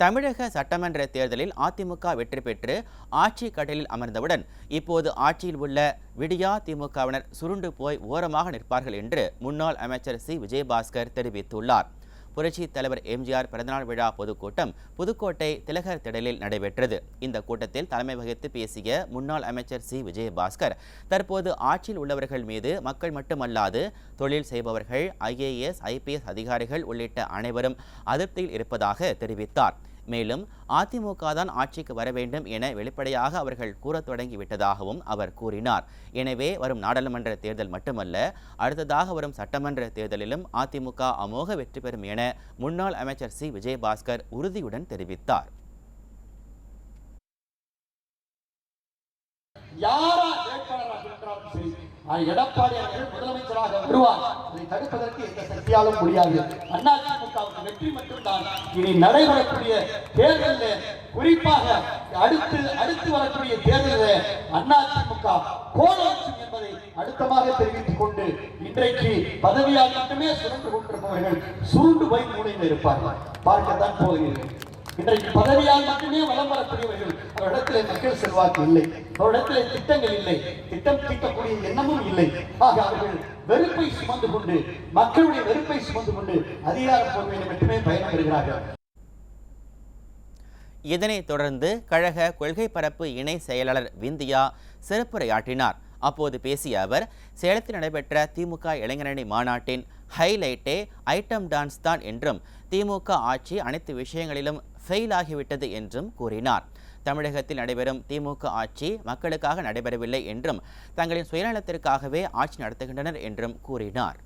தமிழக சட்டமன்ற தேர்தலில் அதிமுக வெற்றி பெற்று ஆட்சி கட்டலில் அமர்ந்தவுடன் இப்போது ஆட்சியில் உள்ள விடியா திமுகவினர் சுருண்டு போய் ஓரமாக நிற்பார்கள் என்று முன்னாள் அமைச்சர் சி. விஜயபாஸ்கர் தெரிவித்துள்ளார். புரட்சி தலைவர் எம்ஜிஆர் பிறந்தநாள் விழா பொதுக்கூட்டம் புதுக்கோட்டை திலகர் திடலில் நடைபெற்றது. இந்த கூட்டத்தில் தலைமை வகித்து பேசிய முன்னாள் அமைச்சர் சி. விஜயபாஸ்கர் தற்போது ஆட்சியில் உள்ளவர்கள் மீது மக்கள் மட்டுமல்லாது தொழில் செய்பவர்கள் ஐஏஎஸ் ஐபிஎஸ் அதிகாரிகள் உள்ளிட்ட அனைவரும் அதிருப்தியில் இருப்பதாக தெரிவித்தார். மேலும் அதிமுக தான் ஆட்சிக்கு வர வேண்டும் என வெளிப்படையாக அவர்கள் கூறத் தொடங்கிவிட்டதாகவும் அவர் கூறினார். எனவே வரும் நாடாளுமன்ற தேர்தல் மட்டுமல்ல அடுத்ததாக வரும் சட்டமன்ற தேர்தலிலும் அதிமுக அமோக வெற்றி பெறும் என முன்னாள் அமைச்சர் சி. விஜயபாஸ்கர் உறுதியுடன் தெரிவித்தார். யாரா வேட்பாளராக இருந்தாலும் சரி எடப்பாடி அவர்கள் முதலமைச்சராக வருவார். இதை தடுப்பதற்கு எந்த சக்தியாலும் முடியாது. அதிமுகவுக்கு வெற்றி மட்டும்தான் இனி நடைபெறக்கூடிய தேர்தலில் குறிப்பாக அடுத்து அடுத்து வரக்கூடிய தேர்தலில் அதிமுக கோலோச்சும் என்பதை அழுத்தமாக தெரிவித்துக் கொண்டு இன்றைக்கு பதவியால் மட்டுமே சுரண்டு கொண்டிருப்பவர்கள் சுருண்டு போய் மூலையில் இருப்பார்கள் பார்க்கத்தான் போகிறீர்கள். இன்றைக்கு பதவியால் மட்டுமே வளம் வரக்கூடியவர்கள் இடத்துல மக்கள் செல்வாக்கு இல்லை. இடத்துல திட்டங்கள் இல்லை. திட்டம் தீட்டக்கூடிய எண்ணமும் இல்லை. ஆக அவர்கள் வெறுப்பை சுமந்து கொண்டு மக்களுடைய வெறுப்பை சுமந்து கொண்டு அதிகார பொறுமையை மட்டுமே பயணம் பெறுகிறார்கள். இதனைத் தொடர்ந்து கழக கொள்கை பரப்பு இணை செயலாளர் விந்தியா சிறப்புரையாற்றினார். அப்போது பேசிய அவர் சேலத்தில் நடைபெற்ற திமுக இளைஞரணி மாநாட்டின் ஹைலைட்டே ஐட்டம் டான்ஸ் தான் என்றும் திமுக ஆட்சி அனைத்து விஷயங்களிலும் ஃபெயில் ஆகிவிட்டது என்றும் கூறினார். தமிழகத்தில் நடைபெறும் திமுக ஆட்சி மக்களுக்காக நடைபெறவில்லை என்றும் தங்களின் சுயநலத்திற்காகவே ஆட்சி நடத்துகின்றனர் என்றும் கூறினார்.